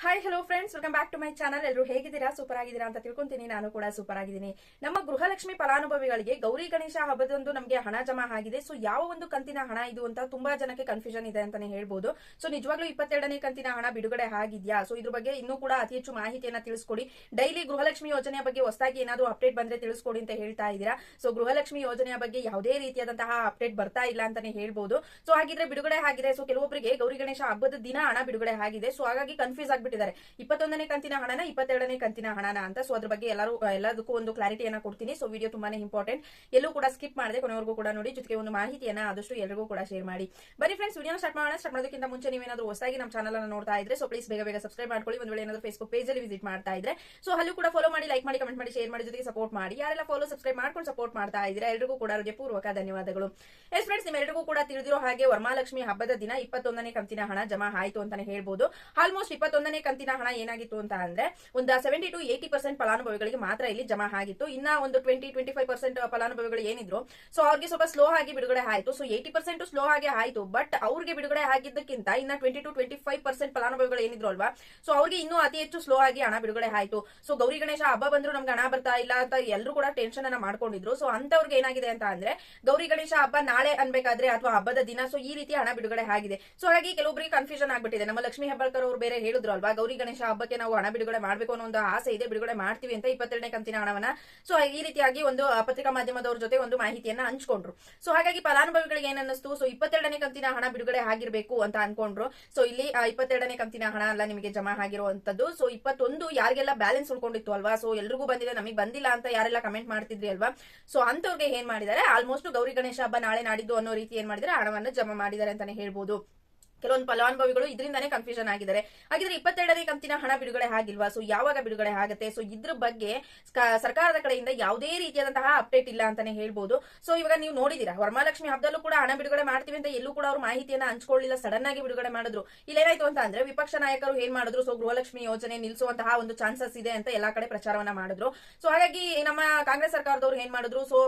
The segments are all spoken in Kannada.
Hi hello friends welcome back to my channel ಎಲ್ಲರೂ ಹೇಗಿದ್ದೀರಾ? ಸೂಪರ್ ಆಗಿದ್ದೀರಾ ಅಂತ ತಿಳ್ಕೊಂತೀನಿ. ನಾನು ಕೂಡ ಸೂಪರ್ ಆಗಿದ್ದೀನಿ ನಮ್ಮ ಗೃಹಲಕ್ಷ್ಮಿ ಫಲಾನುಭವಿಗಳಿಗೆ ಗೌರಿ ಗಣೇಶ ಹಬ್ಬದಂದು ನಮಗೆ ಹಣ ಜಮಾ ಆಗಿದೆ. ಸೊ ಯಾವ ಒಂದು ಕಂತಿನ ಹಣ ಇದು ಅಂತ ತುಂಬಾ ಜನಕ್ಕೆ ಕನ್ಫ್ಯೂಷನ್ ಇದೆ ಅಂತಾನೆ ಹೇಳ್ಬೋದು. ಸೊ ನಿಜವಾಗ್ಲೂ ಇಪ್ಪತ್ತೆರಡನೇ ಕಂತಿನ ಹಣ ಬಿಡುಗಡೆ ಆಗಿದೆಯಾ? ಸೊ ಇದ್ರ ಬಗ್ಗೆ ಇನ್ನೂ ಕೂಡ ಅತಿ ಹೆಚ್ಚು ಮಾಹಿತಿಯನ್ನ ತಿಳಿಸ್ಕೊಡಿ. ಡೈಲಿ ಗೃಹಲಕ್ಷ್ಮಿ ಯೋಜನೆಯ ಬಗ್ಗೆ ಹೊಸದಾಗಿ ಏನಾದರೂ ಅಪ್ಡೇಟ್ ಬಂದ್ರೆ ತಿಳಿಸ್ಕೊಡಿ ಅಂತ ಹೇಳ್ತಾ ಇದ್ದೀರಾ? ಸೊ ಗೃಹಲಕ್ಷ್ಮಿ ಯೋಜನೆಯ ಬಗ್ಗೆ ಯಾವುದೇ ರೀತಿಯಾದಂತಹ ಅಪ್ಡೇಟ್ ಬರ್ತಾ ಇಲ್ಲ ಅಂತಾನೆ ಹೇಳ್ಬೋದು. ಸೊ ಹಾಗಿದ್ರೆ ಬಿಡುಗಡೆ ಆಗಿದೆ. ಸೊ ಕೆಲವೊಬ್ಬರಿಗೆ ಗೌರಿ ಗಣೇಶ ಹಬ್ಬದ ದಿನ ಹಣ ಬಿಡುಗಡೆ ಆಗಿದೆ. ಸೊ ಹಾಗಾಗಿ ಕನ್ಫ್ಯೂಸ್ ಆಗ್ಬಿಟ್ಟಿದ್ದಾರೆ ಇಪ್ಪತ್ತೊಂದನೇ ಕಂತಿನ ಹಣನ, ಇಪ್ಪತ್ತೆರಡನೇ ಕಂತಿನ ಹಣನ ಅಂತ. ಸೊ ಅದ್ರ ಬಗ್ಗೆ ಎಲ್ಲರೂ ಎಲ್ಲದಕ್ಕೂ ಒಂದು ಕ್ಲಾರಿಟಿಯನ್ನ ಕೊಡ್ತೀನಿ. ಸೊ ವಿಡಿಯೋ ತುಂಬಾನೇ ಇಂಪಾರ್ಟೆಂಟ್ ಎಲ್ಲೂ ಕೂಡ ಸ್ಕಿಪ್ ಮಾಡದೆ ಕೊನೆವರೆಗೂ ಕೂಡ ನೋಡಿ. ಜೊತೆಗೆ ಒಂದು ಮಾಹಿತಿಯನ್ನ ಆದಷ್ಟು ಎಲ್ಲರಿಗೂ ಕೂಡ ಶೇರ್ ಮಾಡಿ. ಬನ್ನಿ ಫ್ರೆಂಡ್ಸ್ ವಿಡಿಯೋ ಸ್ಟಾರ್ಟ್ ಮಾಡೋಣ. ಸ್ಟಾರ್ಟ್ ಮಾಡೋದಕ್ಕಿಂತ ಮುಂಚೆ ನೀವೇನಾದ್ರೂ ಹೊಸದಾಗಿ ನಮ್ಮ ಚಾನಲ್ ಅನ್ನು ನೋಡ್ತಾ ಇದ್ರೆ ಸೊ ಪ್ಲೀಸ್ ಬೇಗ ಬೇಗ ಸಬ್ಸ್ಕ್ರೈಬ್ ಮಾಡ್ಕೊಳ್ಳಿ. ಒಂದು ವೇಳೆ ಏನಾದ್ರು ಫೇಸ್ಬುಕ್ ಪೇಜ್ ಅಲ್ಲಿ ವಿಸಿಟ್ ಮಾಡ್ತಾ ಇದ್ರೆ. ಸೊ ಅಲ್ಲೂ ಕೂಡ ಫಾಲೋ ಮಾಡಿ ಲೈಕ್ ಮಾಡಿ ಕಮೆಂಟ್ ಮಾಡಿ ಶೇರ್ ಮಾಡಿ, ಜೊತೆಗೆ ಸಪೋರ್ಟ್ ಮಾಡಿ. ಯಾರೆಲ್ಲ ಫಾಲೋ ಸಬ್ಸ್ಕ್ರೈಬ್ ಮಾಡ್ಕೊಂಡು ಸಪೋರ್ಟ್ ಮಾಡ್ತಾ ಇದ್ರೆ ಎಲ್ಲರಿಗೂ ಕೂಡ ಪೂರ್ವಕ ಧನ್ಯವಾದಗಳು. ಎಸ್ ಫ್ರೆಂಡ್ಸ್ ನಿಮ್ಮೆಲ್ಲರಿಗೂ ಕೂಡ ತಿಳಿದಿರೋ ಹಾಗೆ ವರಮಹಾಲಕ್ಷ್ಮಿ ಹಬ್ಬದ ದಿನ ಇಪ್ಪತ್ತೊಂದನೇ ಕಂತಿನ ಹಣ ಜಮಾ ಆಯಿತು ಅಂತಾನೆ ಹೇಳ್ಬೋದು. ಆಲ್ಮೋಸ್ಟ್ ಇಪ್ಪತ್ತೊಂದನೇ ಕಂತಿನ ಹಣ ಏನಾಗಿತ್ತು ಅಂತ ಅಂದ್ರೆ ಒಂದು ಸೆವೆಂಟಿ ಟು ಏಟಿ ಪರ್ಸೆಂಟ್ ಫಲಾನುಭವಿಗಳಿಗೆ ಮಾತ್ರ ಇಲ್ಲಿ ಜಮಾ ಆಗಿತ್ತು. ಇನ್ನ ಒಂದು ಟ್ವೆಂಟಿ ಟ್ವೆಂಟಿ ಫೈವ್ ಪರ್ಸೆಂಟ್ ಫಲಾನುಭವಿಗಳು ಏನಿದ್ರು ಸೊ ಅವ್ರಿಗೆ ಸ್ವಲ್ಪ ಸ್ಲೋ ಆಗಿ ಬಿಡುಗಡೆ ಆಯ್ತು. ಸೊ ಏಟಿ ಪರ್ಸೆಂಟ್ ಸ್ಲೋ ಆಗಿ ಆಯ್ತು ಬಟ್ ಅವ್ರಿಗೆ ಬಿಡುಗಡೆ ಆಗಿದ್ದಕ್ಕಿಂತ ಇನ್ನ twenty two twenty five percent ಫಲಾನುಭವಿಗಳು ಏನಿದ್ರು ಅಲ್ವಾ ಸೊ ಅವ್ರಿಗೆ ಇನ್ನೂ ಅತಿ ಹೆಚ್ಚು ಸ್ಲೋ ಆಗಿ ಹಣ ಬಿಡುಗಡೆ ಆಯ್ತು. ಸೊ ಗೌರಿ ಗಣೇಶ ಹಬ್ಬ ಬಂದ್ರು ನಮ್ಗೆ ಹಣ ಬರ್ತಾ ಇಲ್ಲ ಅಂತ ಎಲ್ಲರೂ ಕೂಡ ಟೆನ್ಷನ್ ಅನ್ನ ಮಾಡ್ಕೊಂಡಿದ್ರು. ಸೊ ಅಂತವ್ರಿಗೆ ಏನಾಗಿದೆ ಅಂತ ಅಂದ್ರೆ ಗೌರಿ ಗಣೇಶ ಹಬ್ಬ ನಾಳೆ ಅನ್ಬೇಕಾದ್ರೆ ಅಥವಾ ಹಬ್ಬದ ದಿನ ಸೊ ಈ ರೀತಿ ಹಣ ಬಿಡುಗಡೆ ಆಗಿದೆ. ಸೊ ಹಾಗೆ ಕೆಲವೊಬ್ಬರಿಗೆ ಕನ್ಫ್ಯೂಷನ್ ಆಗ್ಬಿಟ್ಟಿದೆ. ನಮ್ಮ ಲಕ್ಷ್ಮೀ ಹೆಬ್ಬಾಳ್ಕರ್ ಅವರು ಬೇರೆ ಹೇಳಿದ್ರು ಅಲ್ವಾ ಗೌರಿ ಗಣೇಶ ಹಬ್ಬಕ್ಕೆ ನಾವು ಹಣ ಬಿಡುಗಡೆ ಮಾಡಬೇಕು ಅನ್ನೋ ಒಂದು ಆಸೆ ಇದೆ, ಬಿಡುಗಡೆ ಮಾಡ್ತೀವಿ ಅಂತ ಇಪ್ಪತ್ತೆರಡನೇ ಕಂತಿನ ಹಣವನ್ನ. ಸೊ ಈ ರೀತಿಯಾಗಿ ಒಂದು ಪತ್ರಿಕಾ ಮಾಧ್ಯಮದವ್ರ ಜೊತೆ ಒಂದು ಮಾಹಿತಿಯನ್ನ ಹಂಚ್ಕೊಂಡ್ರು. ಸೊ ಹಾಗಾಗಿ ಫಲಾನುಭವಿಗಳಿಗೆ ಏನನ್ನಿಸ್ತು? ಸೊ ಇಪ್ಪತ್ತೆರಡನೇ ಕಂತಿನ ಹಣ ಬಿಡುಗಡೆ ಆಗಿರ್ಬೇಕು ಅಂತ ಅನ್ಕೊಂಡ್ರು. ಸೊ ಇಲ್ಲಿ ಇಪ್ಪತ್ತೆರಡನೇ ಕಂತಿನ ಹಣ ಅಲ್ಲ ನಿಮಗೆ ಜಮಾ ಆಗಿರುವಂತದ್ದು. ಸೊ ಇಪ್ಪತ್ತೊಂದು ಯಾರಿಗೆಲ್ಲ ಬ್ಯಾಲೆನ್ಸ್ ಉಳ್ಕೊಂಡಿತ್ತು ಅಲ್ವಾ? ಸೊ ಎಲ್ರಿಗೂ ಬಂದಿದೆ, ನಮಗೆ ಬಂದಿಲ್ಲ ಅಂತ ಯಾರೆಲ್ಲ ಕಮೆಂಟ್ ಮಾಡ್ತಿದ್ರಿ ಅಲ್ವಾ? ಸೊ ಅಂತವ್ರಿಗೆ ಏನ್ ಮಾಡಿದ್ದಾರೆ? ಆಲ್ಮೋಸ್ಟ್ ಗೌರಿ ಗಣೇಶ ಹಬ್ಬ ನಾಳೆ ನಾಡಿದ್ದು ಅನ್ನೋ ರೀತಿ ಏನ್ ಮಾಡಿದ್ದಾರೆ? ಹಣವನ್ನು ಜಮಾ ಮಾಡಿದ್ದಾರೆ ಅಂತಾನೆ ಹೇಳ್ಬೋದು. ಕೆಲವೊಂದು ಫಲಾನುಭವಿಗಳು ಇದರಿಂದಾನೇ ಕನ್ಫ್ಯೂಷನ್ ಆಗಿದ್ದಾರೆ. ಹಾಗಿದ್ರೆ ಇಪ್ಪತ್ತೆರಡನೇ ಕಂತಿನ ಹಣ ಬಿಡುಗಡೆ ಆಗಿಲ್ವಾ? ಸೊ ಯಾವಾಗ ಬಿಡುಗಡೆ ಆಗುತ್ತೆ? ಸೊ ಇದ್ರ ಬಗ್ಗೆ ಸರ್ಕಾರದ ಕಡೆಯಿಂದ ಯಾವುದೇ ರೀತಿಯಾದಂತಹ ಅಪ್ಡೇಟ್ ಇಲ್ಲ ಅಂತಾನೆ ಹೇಳ್ಬೋದು. ಸೊ ಇವಾಗ ನೀವು ನೋಡಿದೀರಾ ವರಮಹಾಲಕ್ಷ್ಮಿ ಹಬ್ಬದಲ್ಲೂ ಕೂಡ ಹಣ ಬಿಡುಗಡೆ ಮಾಡ್ತೀವಿ ಅಂತ ಎಲ್ಲೂ ಕೂಡ ಅವರು ಮಾಹಿತಿಯನ್ನ ಹಂಚ್ಕೊಳ್ಳಿಲ್ಲ ಸಡನ್ ಆಗಿ ಬಿಡುಗಡೆ ಮಾಡಿದ್ರು. ಇಲ್ಲೇನಾಯ್ತು ಅಂತ ಅಂದ್ರೆ, ವಿಪಕ್ಷ ನಾಯಕರು ಏನ್ ಮಾಡಿದ್ರು? ಸೊ ಗೃಹಲಕ್ಷ್ಮಿ ಯೋಜನೆ ನಿಲ್ಲಿಸುವಂತಹ ಒಂದು ಚಾನ್ಸಸ್ ಇದೆ ಅಂತ ಎಲ್ಲಾ ಕಡೆ ಪ್ರಚಾರವನ್ನ ಮಾಡಿದ್ರು. ಸೊ ಹಾಗಾಗಿ ನಮ್ಮ ಕಾಂಗ್ರೆಸ್ ಸರ್ಕಾರದವರು ಏನ್ ಮಾಡಿದ್ರು? ಸೊ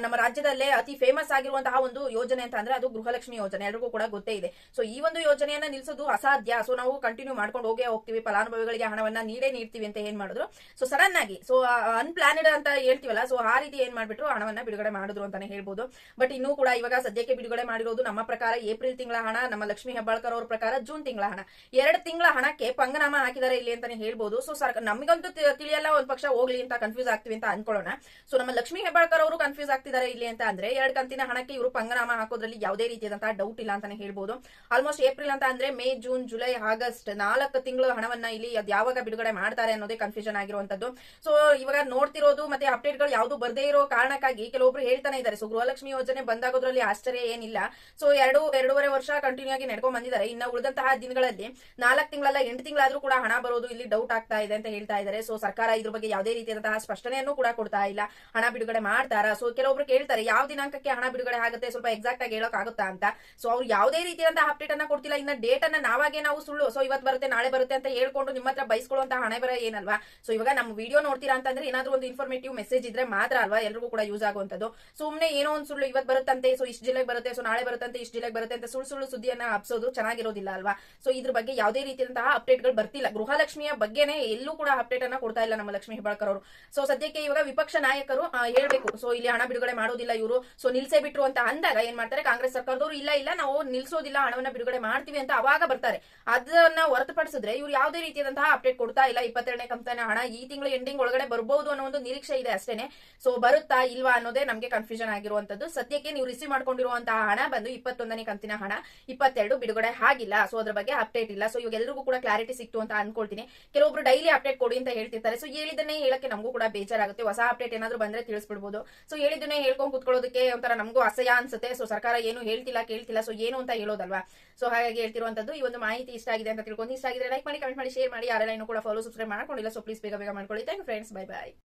ನಮ್ಮ ರಾಜ್ಯದಲ್ಲೇ ಅತಿ ಫೇಮಸ್ ಆಗಿರುವಂತಹ ಒಂದು ಯೋಜನೆ ಅಂತ ಅಂದ್ರೆ ಅದು ಗೃಹಲಕ್ಷ್ಮಿ ಯೋಜನೆ. ಎಲ್ರಿಗೂ ಕೂಡ ಗೊತ್ತೇ ಇದೆ. ಸೊ ಈ ಒಂದು ಯೋಜನೆಯನ್ನ ನಿಲ್ಸೋದು ಅಸಾಧ್ಯ. ಸೊ ನಾವು ಕಂಟಿನ್ಯೂ ಮಾಡ್ಕೊಂಡು ಹೋಗೇ ಹೋಗ್ತೀವಿ. ಫಲಾನುಭವಿಗಳಿಗೆ ಹಣವನ್ನ ನೀಡೇ ನೀಡ್ತೀವಿ ಅಂತ ಏನ್ ಮಾಡಿದ್ರು. ಸೊ ಸಡನ್ ಆಗಿ ಸೊ ಅನ್ಪ್ಲಾನೆಡ್ ಅಂತ ಹೇಳ್ತೀವಲ್ಲ ಸೊ ಆ ರೀತಿ ಏನ್ ಮಾಡ್ಬಿಟ್ರು ಹಣವನ್ನ ಬಿಡುಗಡೆ ಮಾಡಿದ್ರು ಅಂತಾನೆ ಹೇಳ್ಬೋದು. ಬಟ್ ಇನ್ನೂ ಕೂಡ ಇವಾಗ ಸದ್ಯಕ್ಕೆ ಬಿಡುಗಡೆ ಮಾಡಿರೋದು ನಮ್ಮ ಪ್ರಕಾರ ಏಪ್ರಿಲ್ ತಿಂಗಳ ಹಣ, ನಮ್ಮ ಲಕ್ಷ್ಮೀ ಹೆಬ್ಬಾಳ್ಕರ್ ಅವ್ರ ಪ್ರಕಾರ ಜೂನ್ ತಿಂಗಳ ಹಣ. ಎರಡು ತಿಂಗಳ ಹಣಕ್ಕೆ ಪಂಗನಾಮ ಹಾಕಿದ್ದಾರೆ ಇಲ್ಲಿ ಅಂತಾನೆ ಹೇಳ್ಬೋದು. ಸೊ ಸರ್ ನಮಗಂತೂ ತಿಳಿಯಲ್ಲ, ಒಂದ್ ಪಕ್ಷ ಹೋಗ್ಲಿ ಅಂತ ಕನ್ಫ್ಯೂಸ್ ಆಗ್ತೀವಿ ಅಂತ ಅನ್ಕೊಳ್ಳೋಣ. ಸೊ ನಮ್ಮ ಲಕ್ಷ್ಮೀ ಹೆಬ್ಬಾಳ್ಕರ್ ಅವರು ಕನ್ಫ್ಯೂಸ್ ಆಗ್ತಿದ್ದಾರೆ ಇಲ್ಲಿ ಅಂತ ಅಂದ್ರೆ, ಎರಡು ಕಂತಿನ ಹಣಕ್ಕೆ ಇವರು ಪಂಗನಾಮ ಹಾಕೋದ್ರಲ್ಲಿ ಯಾವುದೇ ರೀತಿಯಾದಂತಹ ಡೌಟ್ ಇಲ್ಲ ಅಂತಾನೆ ಹೇಳ್ಬೋದು. ಆಲ್ಮೋಸ್ಟ್ ಏಪ್ರಿಲ್ ಅಂತ ಅಂದ್ರೆ ಮೇ, ಜೂನ್, ಜುಲೈ, ಆಗಸ್ಟ್ ನಾಲ್ಕು ತಿಂಗಳು ಹಣವನ್ನ ಇಲ್ಲಿ ಯಾವಾಗ ಬಿಡುಗಡೆ ಮಾಡ್ತಾರೆ ಅನ್ನೋದೇ ಕನ್ಫ್ಯೂಷನ್ ಆಗಿರುವಂತದ್ದು. ಸೊ ಇವಾಗ ನೋಡ್ತಿರೋದು ಮತ್ತೆ ಅಪ್ಡೇಟ್ಗಳು ಯಾವ್ದು ಬರದೇ ಇರೋ ಕಾರಣಕ್ಕಾಗಿ ಕೆಲವೊಬ್ರು ಹೇಳ್ತಾನೆ ಇದ್ದಾರೆ. ಸೊ ಗೃಹಲಕ್ಷ್ಮಿ ಯೋಜನೆ ಬಂದಾಗೋದ್ರಲ್ಲಿ ಆಶ್ಚರ್ಯ ಏನಿಲ್ಲ. ಸೊ ಎರಡು, ಎರಡೂವರೆ ವರ್ಷ ಕಂಟಿನ್ಯೂ ಆಗಿ ನಡ್ಕೊಂಡ್ ಬಂದಿದ್ದಾರೆ. ಇನ್ನ ಉಳಿದಂತಹ ದಿನಗಳಲ್ಲಿ ನಾಲ್ಕು ತಿಂಗಳಲ್ಲ ಎಂಟು ತಿಂಗಳಾದ್ರೂ ಕೂಡ ಹಣ ಬರೋದು ಇಲ್ಲಿ ಡೌಟ್ ಆಗ್ತಾ ಇದೆ ಅಂತ ಹೇಳ್ತಾ ಇದ್ದಾರೆ. ಸೊ ಸರ್ಕಾರ ಇದ್ರ ಬಗ್ಗೆ ಯಾವುದೇ ರೀತಿಯಾದಂತಹ ಸ್ಪಷ್ಟನೆಯನ್ನು ಕೂಡ ಕೊಡ್ತಾ ಇಲ್ಲ. ಹಣ ಬಿಡುಗಡೆ ಮಾಡ್ತಾರಾ? ಸೊ ಕೆಲವೊಬ್ರು ಕೇಳ್ತಾರೆ, ಯಾವ ದಿನಾಂಕಕ್ಕೆ ಹಣ ಬಿಡುಗಡೆ ಆಗುತ್ತೆ? ಸ್ವಲ್ಪ ಎಕ್ಸಾಕ್ಟ್ ಆಗಿ ಹೇಳಕ್ ಆಗುತ್ತಾ ಅಂತ. ಸೊ ಅವ್ರು ಯಾವುದೇ ರೀತಿಯಾದಂತಹ ಅಪ್ಡೇಟ್ ಅನ್ನ ಕೊಡ್ತಿಲ್ಲ, ಇನ್ನ ಡೇಟ್ ಅನ್ನ ನಾವಾಗೆ ನಾವು ಸುಳ್ಳು. ಸೊ ಇವತ್ತು ಬರುತ್ತೆ, ನಾಳೆ ಬರುತ್ತೆ ಅಂತ ಹೇಳ್ಕೊಂಡು ನಿಮ್ಮ ಹತ್ರ ಬೈಸ್ಕೊಳ್ಳುವಂತ ಹಣೆ ಬರ ಏನಲ್ವಾ? ಸೊ ಇವಾಗ ನಮ್ಮ ವಿಡಿಯೋ ನೋಡ್ತೀರಾ ಅಂತಂದ್ರೆ ಏನಾದ್ರೂ ಒಂದು ಇನ್ಫಾರ್ಮೇಟಿವ್ ಮೆಸೇಜ್ ಇದ್ರೆ ಮಾತ್ರ ಅಲ್ವಾ ಎಲ್ರಿಗೂ ಕೂಡ ಯೂಸ್ ಆಗುವಂತದ್ದು ಸುಮ್ನೆ ಏನೋ ಒಂದು ಸುಳ್ಳು ಇವತ್ತು ಬರುತ್ತಂತೆ ಸೊ ಇಷ್ಟು ಜಿಲ್ಲೆಗೆ ಬರುತ್ತೆ ಸೊ ನಾಳೆ ಬರುತ್ತಂತೆ, ಇಷ್ಟು ಜಿಲ್ಲೆಗೆ ಬರುತ್ತೆ ಅಂತ ಸುಳ್ಳು ಸುಳ್ಳು ಸುದ್ದಿಯನ್ನ ಹಬ್ಸೋದು ಚೆನ್ನಾಗಿರೋದಿಲ್ಲ ಅಲ್ವಾ? ಸೊ ಇದ್ರ ಬಗ್ಗೆ ಯಾವುದೇ ರೀತಿಯಂತಹ ಅಪ್ಡೇಟ್ಗಳು ಬರ್ತಿಲ್ಲ. ಗೃಹಲಕ್ಷ್ಮಿಯ ಬಗ್ಗೆನೇ ಎಲ್ಲೂ ಕೂಡ ಅಪ್ಡೇಟ್ ಅನ್ನ ಕೊಡ್ತಾ ಇಲ್ಲ ನಮ್ಮ ಲಕ್ಷ್ಮಿ ಹೆಬ್ಬಾಳ್ಕರ್ ಅವರು. ಸೊ ಸದ್ಯಕ್ಕೆ ಇವಾಗ ವಿಪಕ್ಷ ನಾಯಕರು ಹೇಳ್ಬೇಕು. ಸೊ ಇಲ್ಲಿ ಹಣ ಬಿಡುಗಡೆ ಮಾಡೋದಿಲ್ಲ ಇವರು. ಸೊ ನಿಲ್ಸೇ ಬಿಟ್ರು ಅಂತ ಅಂದಾಗ ಏನ್ ಮಾಡ್ತಾರೆ? ಕಾಂಗ್ರೆಸ್ ಸರ್ಕಾರದವರು ಇಲ್ಲ ಇಲ್ಲ, ನಾವು ನಿಲ್ಸೋದಿಲ್ಲ, ಹಣವನ್ನ ಬಿಡುಗಡೆ ಮಾಡ್ತೀವಿ ಅಂತ ಅವಾಗ ಬರ್ತಾರೆ. ಅದನ್ನ ಹೊರತುಪಡಿಸಿದ್ರೆ ಇವ್ರು ಯಾವುದೇ ರೀತಿಯಾದಂತಹ ಅಪ್ಡೇಟ್ ಕೊಡ್ತಾ ಇಲ್ಲ. ಇಪ್ಪತ್ತೆರಡನೇ ಕಂತಾನ ಹಣ ಈ ತಿಂಗಳು ಎಂಡಿಂಗ್ ಒಳಗಡೆ ಬರ್ಬೋದು ಅನ್ನೋ ಒಂದು ನಿರೀಕ್ಷೆ ಇದೆ ಅಷ್ಟೇನೆ. ಸೊ ಬರುತ್ತಾ ಇಲ್ವಾ ಅನ್ನೋದೇ ನಮಗೆ ಕನ್ಫ್ಯೂಷನ್ ಆಗಿರುವಂತದ್ದು ಸದ್ಯಕ್ಕೆ ನೀವು ರಿಸೀವ್ ಮಾಡ್ಕೊಂಡಿರುವಂತಹ ಹಣ ಬಂದು ಇಪ್ಪತ್ತೊಂದನೇ ಕಂತಿನ ಹಣ, ಇಪ್ಪತ್ತೆರಡು ಬಿಡುಗಡೆ ಆಗಿಲ್ಲ. ಸೊ ಅದ್ರ ಬಗ್ಗೆ ಅಪ್ಡೇಟ್ ಇಲ್ಲ. ಸೊ ಇವಾಗೆಲ್ಲರಿಗೂ ಕೂಡ ಕ್ಲಾರಿಟಿ ಸಿಕ್ತು ಅಂತ ಅನ್ಕೊಳ್ತೀನಿ. ಕೆಲವೊಬ್ರು ಡೈಲಿ ಅಪ್ಡೇಟ್ ಕೊಡಿ ಅಂತ ಹೇಳ್ತಿರ್ತಾರೆ. ಸೊ ಹೇಳಿದನ್ನೇ ಹೇಳಕ್ಕೆ ನಮಗೂ ಕೂಡ ಬೇಜಾರಾಗುತ್ತೆ. ಹೊಸ ಅಪ್ಡೇಟ್ ಏನಾದ್ರು ಬಂದ್ರೆ ತಿಳಿಸ್ಬಿಡ್ಬೋದು. ಸೊ ಹೇಳಿದನ್ನೇ ಹೇಳ್ಕೊಂಡು ಕುತ್ಕೊಳ್ಳೋದಕ್ಕೆ ಒಂಥರ ನಮಗೂ ಅಸಹ್ಯ ಅನ್ಸುತ್ತೆ. ಸೊ ಸರ್ಕಾರ ಏನು ಹೇಳ್ತಿಲ್ಲ ಕೇಳ್ತಿಲ್ಲ. ಸೊ ಏನು ಅಂತ ಹೇಳೋದಲ್ವಾ? ಸೊ ಹಾಗಾಗಿ ಹೇಳ್ತಿರುವಂತದ್ದು. ಈ ಒಂದು ಮಾಹಿತಿ ಇಷ್ಟ ಆಗಿದೆ ಅಂತ ತಿಳ್ಕೊಂಡು ಇಷ್ಟ ಆಗಿದ್ರೆ ಲೈಕ್ ಮಾಡಿ ಕಮೆಂಟ್ ಮಾಡಿ ಶೇರ್ ಮಾಡಿ. ಯಾರೆಲ್ಲ ಇನ್ನೂ ಕೂಡ ಫಾಲೋ ಸಬ್ಸ್ಕ್ರೈಬ್ ಮಾಡ್ಕೊಂಡಿಲ್ಲ ಸೊ ಪ್ಲೀಸ್ ಬೇಗ ಬೇಗ ಮಾಡ್ಕೊಳ್ಳಿ. Friends bye bye